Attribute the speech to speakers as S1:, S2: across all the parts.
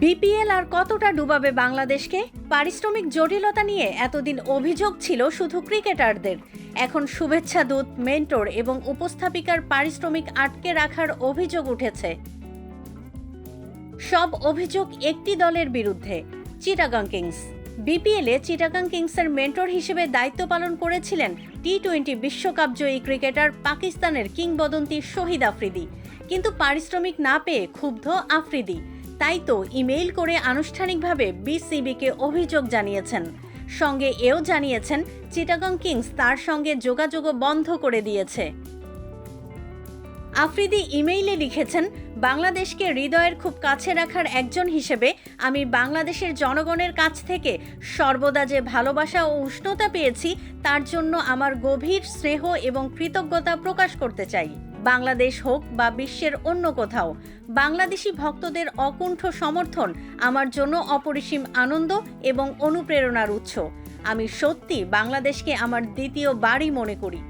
S1: BPL আর কতটা ডুবাবে বাংলাদেশকে? পারিশ্রমিক জটিলতা নিয়ে এতদিন অভিযোগ ছিল শুধু ক্রিকেটারদের। এখন শুভেচ্ছা দূত, মেন্টর এবং উপস্থাপিকার পারিশ্রমিক আটকে রাখার অভিযোগ উঠেছে। সব অভিযোগ একটি দলের বিরুদ্ধে, চিটাগাং কিংস। বিপিএলে চিটাগাং কিংসের মেন্টর হিসেবে দায়িত্ব পালন করেছিলেন টি টোয়েন্টি বিশ্বকাপ জয়ী ক্রিকেটার পাকিস্তানের কিংবদন্তি শহীদ আফ্রিদি। কিন্তু পারিশ্রমিক না পেয়ে ক্ষুব্ধ আফ্রিদি। তাই তো ইমেইল করে আনুষ্ঠানিকভাবে বিসিবিকে অভিযোগ জানিয়েছেন। সঙ্গে এও জানিয়েছেন, চিটাগং কিংস তার সঙ্গে যোগাযোগও বন্ধ করে দিয়েছে। আফ্রিদি ইমেইলে লিখেছেন, বাংলাদেশকে হৃদয়ের খুব কাছে রাখার একজন হিসেবে আমি বাংলাদেশের জনগণের কাছ থেকে সর্বদা যে ভালোবাসা ও উষ্ণতা পেয়েছি, তার জন্য আমার গভীর স্নেহ এবং কৃতজ্ঞতা প্রকাশ করতে চাই। বাংলাদেশ হোক বা বিশ্বের অন্য কোথাও, বাংলাদেশি ভক্তদের অকুণ্ঠ সমর্থন আমার জন্য অপরিসীম আনন্দ এবং অনুপ্রেরণার উৎস। আমি সত্যি বাংলাদেশকে আমার দ্বিতীয় বাড়ি মনে করি।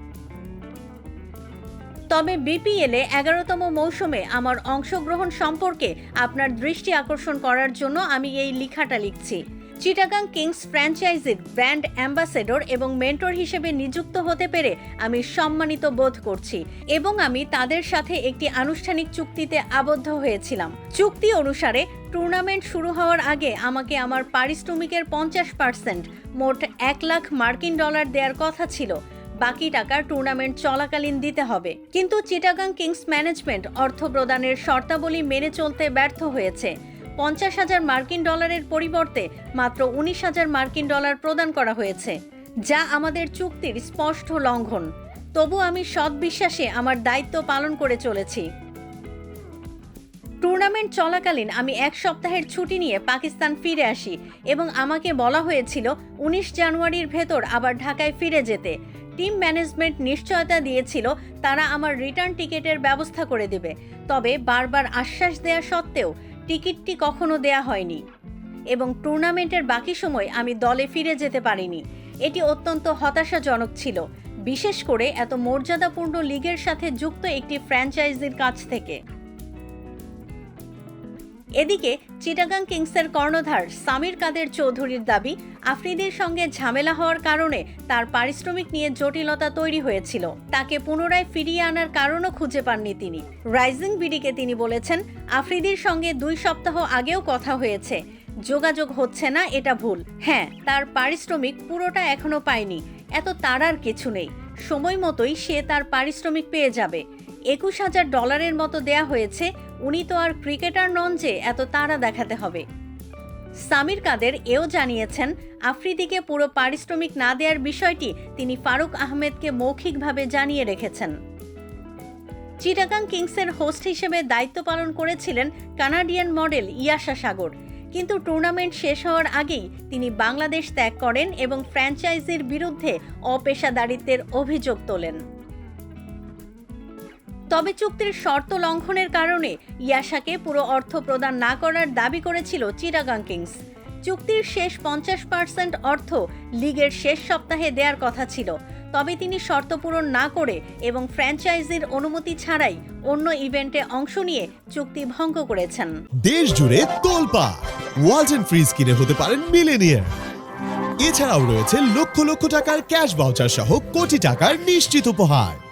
S1: তবে বিপিএলে এগারোতম মৌসুমে আমার অংশগ্রহণ সম্পর্কে আপনার দৃষ্টি আকর্ষণ করার জন্য আমি এই লেখাটা লিখছি। চিটাগাং কিংস ফ্র্যাঞ্চাইজির ব্র্যান্ড অ্যাম্বাসেডর এবং মেন্টর হিসেবে নিযুক্ত হতে পেরে আমি সম্মানিত বোধ করছি এবং আমি তাদের সাথে একটি আনুষ্ঠানিক চুক্তিতে আবদ্ধ হয়েছিলাম। চুক্তি অনুসারে টুর্নামেন্ট শুরু হওয়ার আগে আমাকে আমার পারিশ্রমিকের পঞ্চাশ পার্সেন্ট, মোট এক লাখ মার্কিন ডলার দেওয়ার কথা ছিল। বাকি টাকা টুর্নামেন্ট চলাকালীন দিতে হবে। কিন্তু চিটাগাং কিংস ম্যানেজমেন্ট অর্থ প্রদানের শর্তাবলী মেনে চলতে ব্যর্থ হয়েছে। পঞ্চাশ হাজার মার্কিন ডলারের পরিবর্তে মাত্র উনিশ হাজার মার্কিন ডলার প্রদান করা হয়েছে, যা আমাদের চুক্তির স্পষ্ট লঙ্ঘন। তবু আমি সৎ বিশ্বাসে আমার দায়িত্ব পালন করে চলেছি। টুর্নামেন্ট চলাকালীন আমি এক সপ্তাহের ছুটি নিয়ে পাকিস্তান ফিরে আসি এবং আমাকে বলা হয়েছিল উনিশ জানুয়ারির ভেতর আবার ঢাকায় ফিরে যেতে। টিম ম্যানেজমেন্ট নিশ্চয়তা দিয়েছিল, তারা আমার রিটার্ন টিকিটের ব্যবস্থা করে দেবে। তবে বারবার আশ্বাস দেয়া সত্ত্বেও টিকিটটি কখনো দেয়া হয়নি। এবং টুর্নামেন্টের বাকি সময় আমি দলে ফিরে যেতে পারিনি। এটি অত্যন্ত হতাশাজনক ছিল, বিশেষ করে এত মর্যাদাপূর্ণ লিগের সাথে যুক্ত একটি ফ্র্যাঞ্চাইজির কাছ থেকে। এদিকে চিটাগাং কিংসের কর্ণধার সামির কাদের চৌধুরীর দাবি, আফ্রিদির সঙ্গে ঝামেলা হওয়ার কারণে তার পারিশ্রমিক নিয়ে জটিলতা তৈরি হয়েছিল। তাকে পুনরায় ফিরিয়ে আনার কারণও খুঁজে পাননি তিনি। রাইজিং বিডিকে তিনি বলেছেন, আফ্রিদির সঙ্গে দুই সপ্তাহ আগেও কথা হয়েছে। যোগাযোগ হচ্ছে না, এটা ভুল। হ্যাঁ তার পারিশ্রমিক পুরোটা এখনও পায়নি। এত তারার কিছু নেই। সময় মতোই সে তার পারিশ্রমিক পেয়ে যাবে। একুশ হাজার ডলারের মতো দেয়া হয়েছে, উনি তো আর ক্রিকেটার নন যে, এত তাড়া দেখাতে হবে। সামির কাদের এও জানিয়েছেন, আফ্রিদিকে পুরো পারিশ্রমিক না দেওয়ার বিষয়টি তিনি ফারুক আহমেদকে মৌখিকভাবে জানিয়ে রেখেছেন। চিটাগাং কিংসের হোস্ট হিসেবে দায়িত্ব পালন করেছিলেন কানাডিয়ান মডেল ইয়াশা সাগর। কিন্তু টুর্নামেন্ট শেষ হওয়ার আগেই তিনি বাংলাদেশ ত্যাগ করেন এবং ফ্র্যাঞ্চাইজির বিরুদ্ধে অপেশাদারিত্বের অভিযোগ তোলেন। তবে চুক্তির শর্ত লঙ্ঘনের কারণে ইয়াশাকে পুরো অর্থ প্রদান না করার দাবি করেছিল চিরাগাং কিংস। চুক্তির শেষ পঞ্চাশ পার্সেন্ট অর্থ লিগের শেষ সপ্তাহে দেওয়ার কথা ছিল। তবে তিনি শর্ত পূরণ না করে এবং ফ্র্যাঞ্চাইজির অনুমতি ছাড়াই অন্য ইভেন্টে অংশ নিয়ে চুক্তি ভঙ্গ করেছেন।
S2: দেশ জুড়ে তোলপা, ওয়ালটন ফ্রিজ কিনে হতে পারেন মিলেনিয়ার এছাড়াও রয়েছে লক্ষ লক্ষ টাকার ক্যাশ ভাউচার সহ কোটি টাকার নিশ্চিত উপহার।